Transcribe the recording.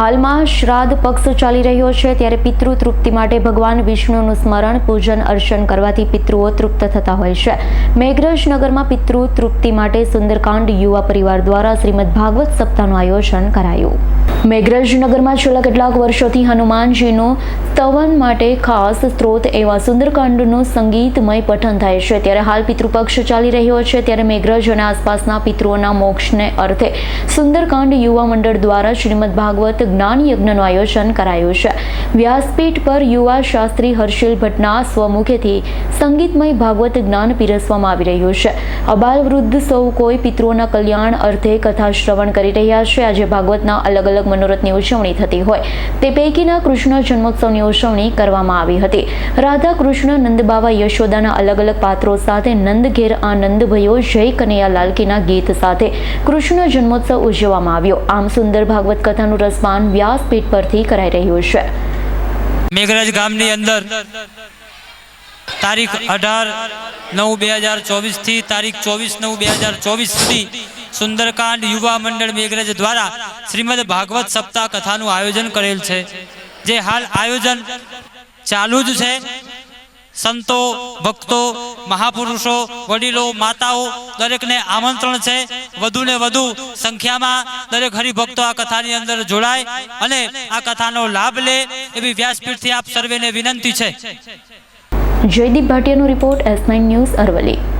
હાલમાં શ્રાદ્ધ પક્ષ ચાલી રહ્યો છે ત્યારે પિતૃ તૃપ્તિ માટે ભગવાન વિષ્ણુનું સ્મરણ, પૂજન, અર્ચન કરવાથી પિતૃઓ તૃપ્ત થતા હોય છે. મેઘરજ નગરમાં પિતૃ તૃપ્તિ માટે સુંદરકાંડ યુવા પરિવાર દ્વારા શ્રીમદ ભાગવત સપ્તાહનું આયોજન કરાયું. મેઘરજ નગરમાં છેલ્લા કેટલાક વર્ષોથી હનુમાનજીનું સ્તવન માટે ખાસ સ્ત્રોત એવા સુંદરકાંડનું સંગીતમય પઠન થાય છે. ત્યારે હાલ પિતૃપક્ષ ચાલી રહ્યો છે. ત્યારે મેઘરજ અને આસપાસના પિતૃઓના મોક્ષને અર્થે સુંદરકાંડ યુવા મંડળ દ્વારા શ્રીમદ ભાગવત જ્ઞાન યજ્ઞનું આયોજન કરાયું છે. વ્યાસપીઠ પર યુવા શાસ્ત્રી હર્ષિલ ભટ્ટના સ્વમુખેથી સંગીતમય ભાગવત જ્ઞાન પીરસવામાં આવી રહ્યું છે. અબાલ વૃદ્ધ સૌ કોઈ પિતૃઓના કલ્યાણ અર્થે કથા શ્રવણ કરી રહ્યા છે. આજે ભાગવતના અલગ અલગ મનોરથની ઉજવણી થતી હોય. તે પૈકીના કૃષ્ણ જન્મોત્સવની ઉજવણી કરવામાં આવી હતી. રાધા કૃષ્ણ નંદબાવા યશોદાના અલગ અલગ પાત્રો સાથે નંદ ઘેર આ નંદભયો જય કનૈયા લાલકીના ગીત સાથે કૃષ્ણ જન્મોત્સવ ઉજવવામાં આવ્યો. આમ સુંદર ભાગવત કથાનું રસપાન વ્યાસપીઠ પરથી કરાઈ રહ્યું છે. મેઘરાજ ગામની અંદર તારીખ અઢાર નવ બે હજાર ચોવીસથી તારીખ ચોવીસ નવ બે હજાર ચોવીસ સુધી સુંદરકાંડ યુવા મંડળ મેઘરજ દ્વારા શ્રીમદ ભાગવત સપ્તાહ કથાનું આયોજન કરેલ છે. જે હાલ આયોજન ચાલુ જ છે. સંતો, ભક્તો, મહાપુરુષો, વડીલો, માતાઓ દરેકને આમંત્રણ છે. વધુને વધુ સંખ્યામાં દરેક હરિભક્તો આ કથાની અંદર જોડાય અને આ કથાનો લાભ લે એવી વ્યાસપીઠથી આપ સર્વેને વિનંતી છે. જયદીપ ભાટિયાનો રિપોર્ટ એસ ન્યૂઝ અરવલ્લી.